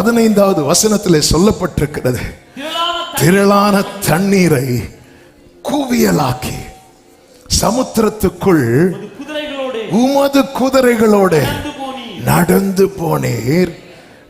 பதினைந்தாவது வசனத்திலே சொல்லப்பட்டிருக்கிறது. திரளான தண்ணீரை குவியலாக்கி சமுத்திரத்துக்குள் குதிரைகளோடு உமது குதிரைகளோட நடந்து போனேர்.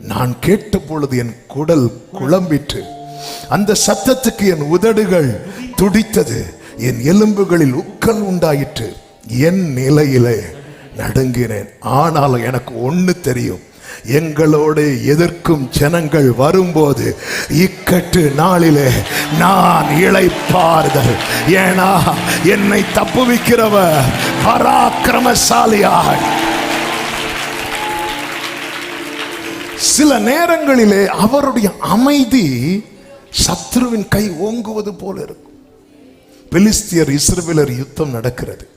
நான் கேட்ட பொழுது என் குடல் குழம்பிற்று. அந்த சத்தத்துக்கு என் உதடுகள் துடித்தது. என் எலும்புகளில் உக்கல் உண்டாயிற்று. என் நிலையிலே நடுங்கினேன். ஆனாலும் எனக்கு ஒண்ணு தெரியும். எங்களோடு எதிர்க்கும் ஜனங்கள் வரும்போது இக்கட்டு நாளிலே நான் இழைப்பார்கள் ஏனா என்னை தப்புவிக்கிறவர் பராக்கிரமசாலியாக சில நேரங்களிலே அவருடைய அமைதி சத்ருவின் கை ஓங்குவது போல இருக்கும். பெலிஸ்தியர் இஸ்ரவேலர் யுத்தம் நடக்கிறது.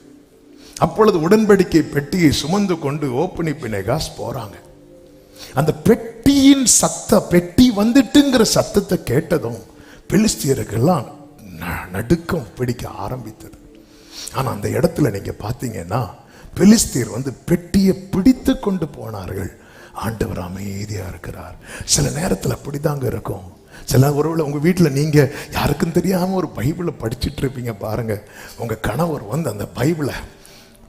அப்பொழுது உடன்படிக்கை பெட்டியை சுமந்து கொண்டு ஓப்பனி பினேகாஸ் போறாங்க. அந்த பெட்டியின் சத்த பெட்டி வந்துட்டுங்கிற சத்தத்தை கேட்டதும் பெலிஸ்தியருக்கெல்லாம் ந- நடுக்கம் பிடிக்க ஆரம்பித்தது. ஆனால் அந்த இடத்துல நீங்கள் பார்த்தீங்கன்னா பெலிஸ்தியர் வந்து பெட்டியை பிடித்து கொண்டு போனார்கள். ஆண்டவர் அமைதியாக இருக்கிறார். சில நேரத்தில் அப்படிதாங்க இருக்கும். சில ஒருவேளை உங்கள் வீட்டில் நீங்கள் யாருக்கும் தெரியாமல் ஒரு பைபிளை படிச்சிட்டு இருப்பீங்க பாருங்க. உங்கள் கணவர் வந்து அந்த பைபிளை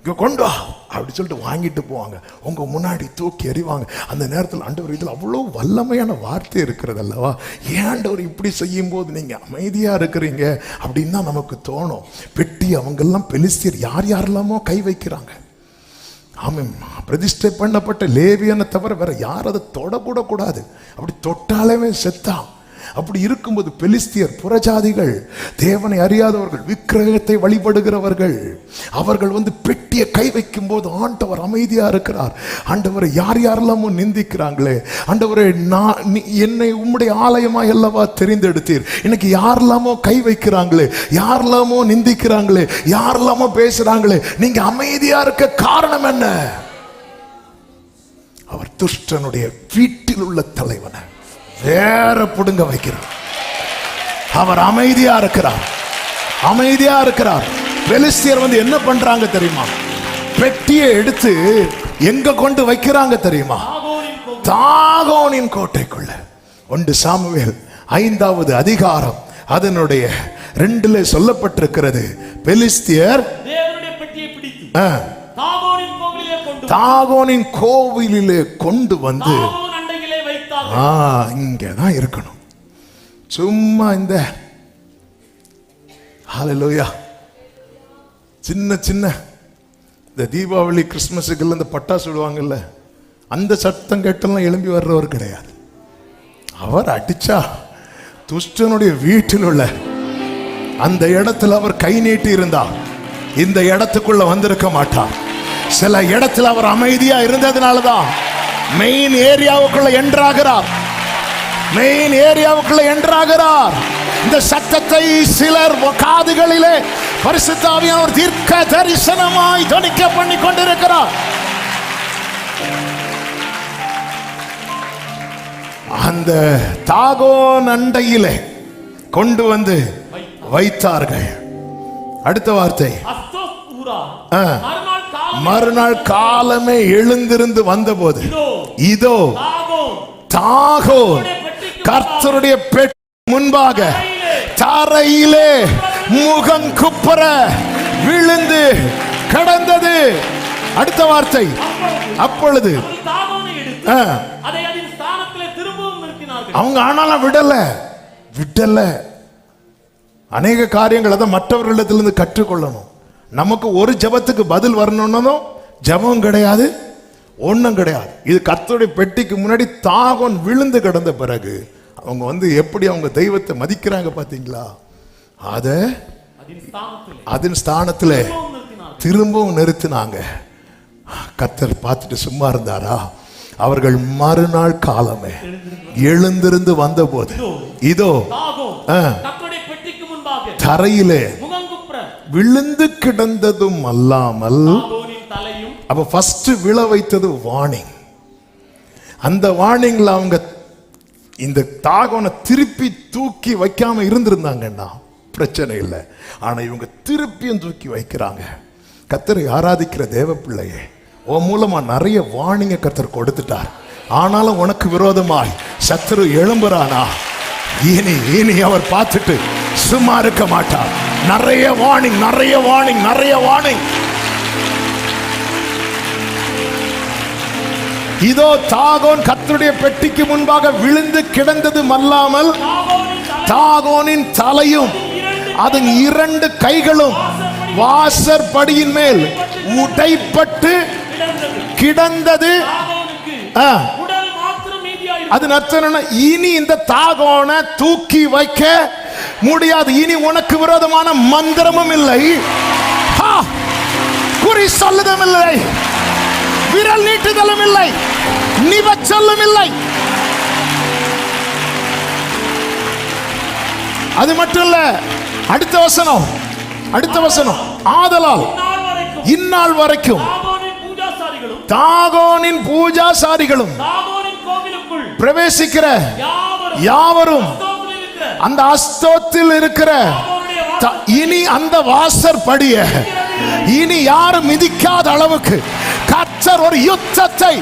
இங்கே கொண்டு வா. அப்படி சொல்லிட்டு வாங்கிட்டு போவாங்க. உங்கள் முன்னாடி தூக்கி எறிவாங்க. அந்த நேரத்தில் ஆண்டவர் இதில் அவ்வளோ வல்லமையான வார்த்தை இருக்கிறது அல்லவா? ஏன் ஆண்டவர் இப்படி செய்யும் போது நீங்கள் அமைதியாக இருக்கிறீங்க? அப்படின்னு தான் நமக்கு தோணும். பெட்டி அவங்கெல்லாம் பெலிஸ்தியர் யார் யாரெல்லாமோ கை வைக்கிறாங்க. ஆமாம் பிரதிஷ்டை பண்ணப்பட்ட லேவியனை தவிர வேற யார் அதை தொடக்கூட கூடாது அப்படி தொட்டாலேவே செத்தான் அப்படி இருக்கும்போது பெலிஸ்தியர் புறஜாதிகள் தேவனை அறியாதவர்கள் விக்கிரகத்தை வழிபடுகிறவர்கள் அவர்கள் வந்து பெட்டியை கை வைக்கும் போது ஆண்டவர் அமைதியா இருக்கிறார். ஆண்டவரை யார் யாரெல்லாமோ நிந்திக்கிறாங்களே. ஆண்டவரை நான் என்னை உம்முடைய ஆலயமாக அல்லவா தெரிந்தெடுத்தீர். இன்னைக்கு யாரெல்லாமோ கை வைக்கிறாங்களே. யாரெல்லாமோ நிந்திக்கிறாங்களே. யாரெல்லாமோ பேசுறாங்களே. நீங்க அமைதியா இருக்க காரணம் என்ன? அவர் துஷ்டனுடைய வீட்டில் உள்ள தலைவனை. வேற புடுங்க வைக்கிறார். அவர் அமைதியா இருக்கிறார். அமைதியா இருக்கிறார். பெலிஸ்தியர் வந்து என்ன பண்றாங்க தெரியுமா? பெட்டியை எடுத்து எங்க கொண்டு வைக்கிறாங்க தெரியுமா? தாகோனின் கோட்டைக்குள்ள. ஒன்று சாமுவேல் ஐந்தாவது அதிகாரம் அதனுடைய ரெண்டுல சொல்லப்பட்டிருக்கிறது. பெலிஸ்தியர் தாகோனின் கோவிலிலே கொண்டு வந்து ஆ இங்கே தான் இருக்கணும். சும்மா இந்த. ஹalleluya சின்ன சின்ன. இந்த தீபாவளி கிறிஸ்மஸுக்குள்ள இந்த பட்டாசு விடுவாங்கல்ல அந்த சத்தம் கேட்டெல்லாம் எழும்பி வர்றவர் கிடையாது. அவர் அடிச்சா துஷ்டனுடைய வீட்டில் உள்ள அந்த இடத்துல அவர் கை நீட்டி இருந்தார் இந்த இடத்துக்குள்ள வந்திருக்க மாட்டார். சில இடத்துல அவர் அமைதியா இருந்ததுனால தான் மெயின் ஏரியாவுக்குள்ள என்றாகிறார். மெயின் ஏரியாவுக்குள்ள என்றாகிறார். இந்த சத்தத்தை சிலர் காதுகளிலே பரிசுத்தாவியான ஒரு தீர்க்க தரிசனமாய் துணிக்க பண்ணி கொண்டிருக்கிறார். அந்த தாகோ நண்டையிலே கொண்டு வந்து வைத்தார்கள். அடுத்த வார்த்தை. மறுநாள் காலம் எழுந்திருந்து வந்தபோது இதோ தாகோன் கர்த்தருடைய பெட்டி முன்பாக தரையிலே. முகம் குப்புற விழுந்து கிடந்தது. அடுத்த வார்த்தை. அப்பொழுது அவங்க ஆனாலும் விடல. விடல. அநேக காரியங்களை தான் மற்றவர்களிடத்திலிருந்து கற்றுக்கொள்ளணும். நமக்கு ஒரு ஜெபத்துக்கு பதில் வரணும்னதும் ஜெபம் கிடையாது ஒண்ணும் கிடையாது. இது கர்த்தருடைய பெட்டிக்கு முன்னாடி தாகம் விழுந்து கிடந்த பிறகு அவங்க வந்து எப்படி அவங்க தெய்வத்தை மதிக்கிறாங்க பாத்தீங்களா அத அதன் ஸ்தானத்திலே திரும்பவும் நிறுத்தினாங்க. கத்தர் பார்த்துட்டு சும்மா இருந்தாரா? அவர்கள் மறுநாள் காலமே எழுந்திருந்து வந்தபோது இதோ தரையிலே விழுந்து கிடந்ததும் அல்லாமல் அப்ப ஃபர்ஸ்ட் விழ வைத்தது வார்னிங் அந்த வார்னிங்ல அவங்க இந்த தாகோனை திருப்பி தூக்கி வைக்காம இருந்திருந்தாங்கன்னா பிரச்சனை இல்லை. ஆனா இவங்க திருப்பியும் தூக்கி வைக்கிறாங்க. கத்தரை ஆராதிக்கிற தேவ பிள்ளையே உன் மூலமா நிறைய வார்னிங்க கத்தர் கொடுத்துட்டார். ஆனாலும் உனக்கு விரோதமாய் சத்துரு எழும்புறானா? இனி இனி அவர் பார்த்துட்டு சும்மா இருக்க மாட்டார் நிறைய வார்னிங் நிறைய வார்னிங் நிறைய வார்னிங் இதோ தாகோன் கர்த்தருடைய பெட்டிக்கு முன்பாக விழுந்து கிடந்தது மல்லாமல் தாகோனின் தலை தாகோனின் தலையும் அதன் இரண்டு கைகளும் வாசற்படியின் மேல் உடைப்பட்டு கிடந்தது. அது என்ன? இனி இந்த தாகோனை தூக்கி வைக்க முடியாது. இனி உனக்கு விரோதமான மந்திரமும் இல்லை! குறி சொல்லுதலும் இல்லை. விரல் நீட்டுதலும் இல்லை. நிவச்சொல்லும் இல்லை. அது மட்டும் இல்ல அடுத்த வசனம் அடுத்த வசனம் ஆதலால் இந்நாள் வரைக்கும் தாகோனின் பூஜாசாரிகளும் பிரவேசிக்கிற யாவரும் அந்த அஸ்தோத்தில் இருக்கிற த- இனி அந்த வாசற்படிய இனி யாரும் மிதிக்காத அளவுக்கு கர்த்தர் ஒரு யுத்தத்தை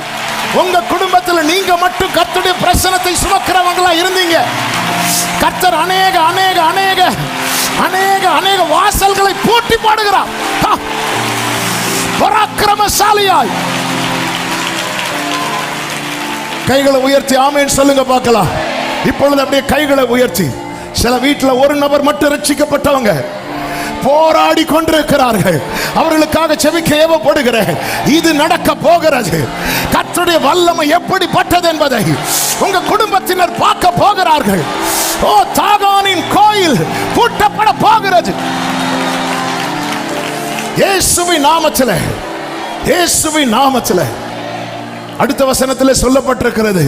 உங்க குடும்பத்தில் நீங்க மட்டும் கர்த்தருடைய பிரசனத்தை சுமக்கிறவங்களா இருந்தீங்க. கர்த்தர் அநேக அநேக அநேக அநேக அநேக வாசல்களை பூட்டி பாடுகிறார். பராக்கிரமசாலியாய். கைகளை உயர்த்தி ஆமேன்னு சொல்லுங்க பார்க்கலாம். இப்பொழுது அப்படியே கைகளை உயர்த்தி. சில வீட்டில் ஒரு நபர் மட்டும் ரட்சிக்கப்பட்டவங்க போராடி கொண்டிருக்கிறார்கள். அவர்களுக்காக செவிக்க ஏவப்படுகிறேன். இது நடக்க போகிறது. கற்றுடைய வல்லமை எப்படிப்பட்டது என்பதை உங்க குடும்பத்தினர் பார்க்க போகிறார்கள். ஓ தாகானின் கோயில் பூட்டப்பட போகிறது. இயேசுவின் நாமத்தில் இயேசுவின் நாமத்தில். அடுத்த வசனத்தில் சொல்லப்பட்டிருக்கிறது.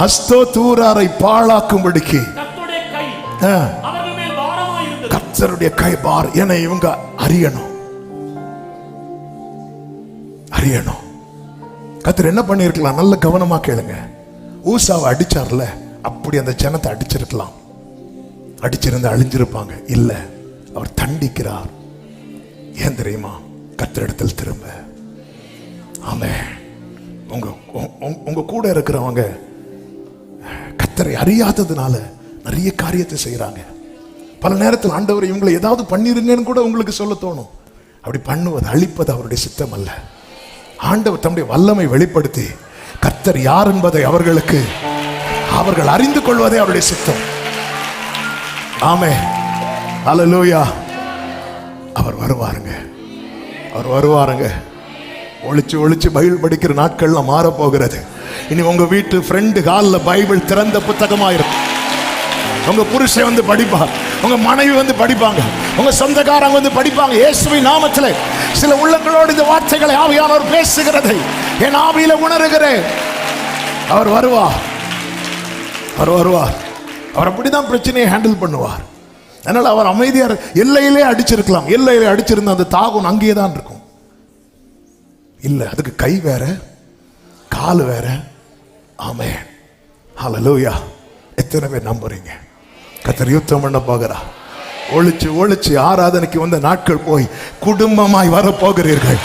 ஹஸ்தோ தூராரை பாழாக்கும்படிக்கு. கர்த்தருடைய கை பார் என இவங்க அறியணும். அறியணும். கர்த்தர் என்ன பண்ணியிருக்கலாம்? நல்ல கவனமா கேளுங்க. ஊசாவை அடிச்சார்ல அப்படி அந்த ஜனத்தை அடிச்சிருக்கலாம். அடிச்சிருந்து அழிஞ்சிருப்பாங்க. இல்ல அவர் தண்டிக்கிறார். ஏன் தெரியுமா? கர்த்தரிடத்தில் திரும்ப. ஆமே உங்க- உங்க கூட இருக்கிறவங்க கத்தரை அறியாததுனால நிறைய காரியத்தை செய்கிறாங்க பல நேரத்தில் ஆண்டவர் இவங்களை ஏதாவது பண்ணிருங்கன்னு கூட உங்களுக்கு சொல்ல தோணும். அப்படி பண்ணுவது அழிப்பது அவருடைய சித்தம் அல்ல ஆண்டவர் தம்முடைய வல்லமை வெளிப்படுத்தி கர்த்தர் யார் என்பதை அவர்களுக்கு அவர்கள் அறிந்து கொள்வதே அவருடைய சித்தம். ஆமே அலலூயா அவர் வருவாருங்க. அவர் வருவாருங்க. ஒழிச்சு ஒழிச்சு பயில் படிக்கிற நாட்கள்லாம் மாறப்போகிறது. போகிறது இனி உங்க வீட்டு ஃப்ரெண்டு காலில் பைபிள் திறந்த புத்தகமாக இருக்கும் உங்க புருஷன் வந்து படிப்பார் உங்க மனைவி வந்து படிப்பாங்க. உங்க சொந்தக்காரங்க வந்து படிப்பாங்க. இயேசுவை நாமத்தில் சில உள்ளங்களோடு இந்த வார்த்தைகளை ஆவியானவர் பேசுகிறதை என் ஆவியில உணர்கிறேன். அவர் வருவார். அவர் வருவார். அவர் அப்படிதான் பிரச்சனையை ஹேண்டில் பண்ணுவார். அதனால அவர் அமைதியார் எல்லையிலே அடிச்சிருக்கலாம். எல்லையிலே அடிச்சிருந்த அந்த தாகம் அங்கேயே தான் இருக்கும். இல்ல அதுக்கு கை வேற. கால் வேற. ஆமே ஹலலூயா எத்தனை பேர் நம்புறீங்க? கத்தர் யுத்தம் பண்ண போகிறா. ஒழிச்சு ஒழிச்சு ஆராதனைக்கு வந்த நாட்கள் போய் குடும்பமாய் வரப்போகிறீர்கள்.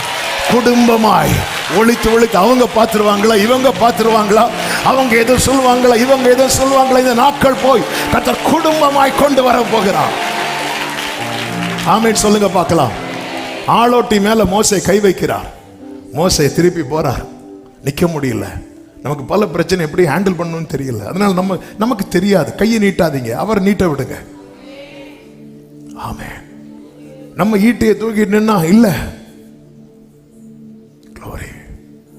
குடும்பமாய் ஒழித்து ஒழித்து அவங்க பார்த்துருவாங்களா இவங்க பார்த்துருவாங்களா? அவங்க எதோ சொல்லுவாங்களா இவங்க எதோ சொல்லுவாங்களா? இந்த நாட்கள் போய் கத்தர் குடும்பமாய் கொண்டு வர போகிறார் ஆமேன். சொல்லுங்க பார்க்கலாம். ஆளோட்டி மேல மோசை கை வைக்கிறார். மோசை திருப்பி போறார். நிக்க முடியல. நமக்கு பல பிரச்சனை எப்படி ஹேண்டில் பண்ணணும்னு தெரியல. அதனால நம்ம நமக்கு தெரியாது. கையை நீட்டாதீங்க. அவர் நீட்ட விடுங்க. ஆமே நம்ம ஈட்டையை தூக்கிட்டு நின்னா இல்லை.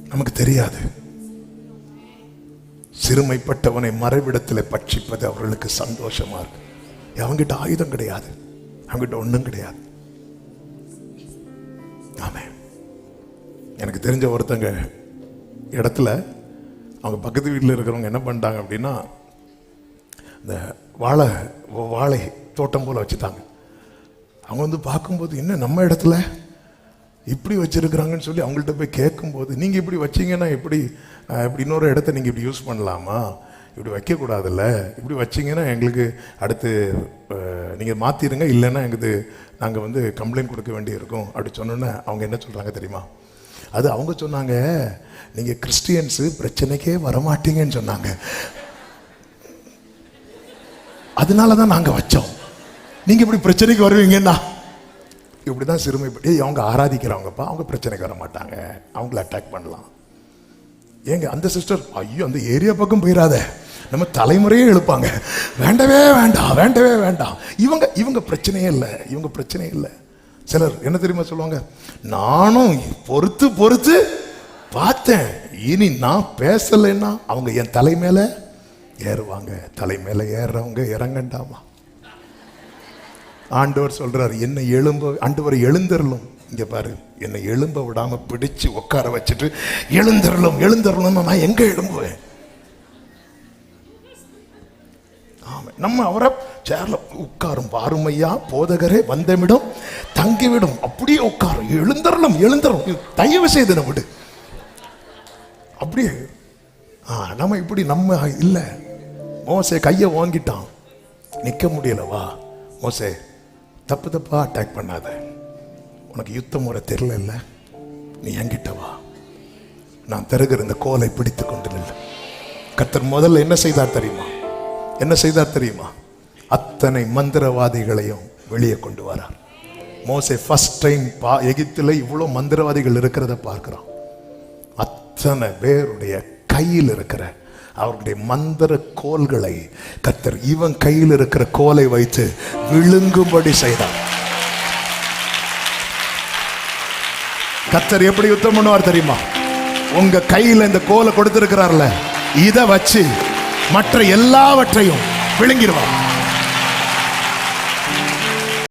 நமக்கு தெரியாது. சிறுமைப்பட்டவனை மறைவிடத்தில் பட்சிப்பது அவர்களுக்கு சந்தோஷமா இருக்கு. அவங்கிட்ட ஆயுதம் கிடையாது. அவங்கிட்ட ஒண்ணும் கிடையாது. ஆமே எனக்கு தெரிஞ்ச ஒருத்தங்க இடத்துல அவங்க பக்கத்து வீட்டில் இருக்கிறவங்க என்ன பண்ணிட்டாங்க அப்படின்னா இந்த வாழை வாழை தோட்டம் போல் வச்சுட்டாங்க. அவங்க வந்து பார்க்கும்போது என்ன நம்ம இடத்துல இப்படி வச்சுருக்குறாங்கன்னு சொல்லி அவங்கள்ட்ட போய் கேட்கும்போது நீங்கள் இப்படி வச்சிங்கன்னா எப்படி இப்படி இன்னொரு இடத்த நீங்கள் இப்படி யூஸ் பண்ணலாமா? இப்படி வைக்கக்கூடாதுல்ல? இப்படி வச்சீங்கன்னா எங்களுக்கு அடுத்து நீங்கள் மாற்றிடுங்க இல்லைன்னா எங்களுக்கு நாங்கள் வந்து கம்ப்ளைண்ட் கொடுக்க வேண்டியிருக்கும். அப்படி சொன்னோன்னே அவங்க என்ன சொல்கிறாங்க தெரியுமா? அது அவங்க சொன்னாங்க நீங்க கிறிஸ்டியன்ஸ் பிரச்சனைக்கே வரமாட்டீங்கன்னு சொன்னாங்க. அதனால தான் நாங்க வச்சோம். நீங்க இப்படி பிரச்சனைக்கு வருவீங்கன்னா? இப்படிதான் சிறுமைப்பட்டு அவங்க ஆராதிக்கிறவங்கப்பா அவங்க பிரச்சனைக்கு வர மாட்டாங்க அவங்கள அட்டாக் பண்ணலாம். ஏங்க அந்த சிஸ்டர் ஐயோ அந்த ஏரியா பக்கம் போயிடாத நம்ம தலைமுறையே எழுப்பாங்க. வேண்டவே வேண்டாம் வேண்டவே வேண்டாம். இவங்க இவங்க பிரச்சனையே இல்லை இவங்க பிரச்சனையே இல்லை. சிலர் என்ன தெரியுமா சொல்லுவாங்க? நானும் பொறுத்து பொறுத்து பார்த்தேன். இனி நான் பேசலைன்னா அவங்க என் தலை மேலே ஏறுவாங்க. தலை மேலே ஏறுறவங்க இறங்கண்டாமா? ஆண்டவர் சொல்கிறார் என்னை எழும்ப ஆண்டவர் எழுந்தருளும். இங்கே பாரு என்னை எழும்ப விடாமல் பிடிச்சு உட்கார வச்சுட்டு எழுந்தருளும் எழுந்தருளும் நான் எங்கே எழும்புவேன்? நம்ம அவரை சேர்ல உட்காரும். பாருமையா போதகரே வந்தமிடம் தங்கிவிடும். அப்படியே உட்காரும். எழுந்தரலும் எழுந்தரும் தயவு செய்து நம்ம விடு. அப்படியே ஆ நம்ம இப்படி நம்ம இல்லை. மோசே கையை வாங்கிட்டான் நிற்க முடியல வா. மோசே தப்பு தப்பாக அட்டாக் பண்ணாத. உனக்கு யுத்த முறை தெரியல நீ என்கிட்ட வா. நான் தருகிற இந்த கோலை பிடித்து கொண்டு நில்லு. கத்தர் முதல்ல என்ன செய்தார் தெரியுமா? என்ன செய்தார் தெரியுமா? அத்தனை மந்திரவாதிகளையும் வெளியே கொண்டு வரார். மோசே ஃபஸ்ட் டைம் பா எகிப்துல இவ்வளோ மந்திரவாதிகள் இருக்கிறத பார்க்குறோம் அத்தனை பேருடைய கையில் இருக்கிற அவருடைய மந்திர கோல்களை கத்தர் இவன் கையில் இருக்கிற கோலை வைத்து விழுங்கும்படி செய்தார். கத்தர் எப்படி யுத்தம் பண்ணுவார் தெரியுமா? உங்க கையில இந்த கோலை கொடுத்திருக்கிறார்ல இதை வச்சு மற்ற எல்லாவற்றையும் விழுங்கிடுவார்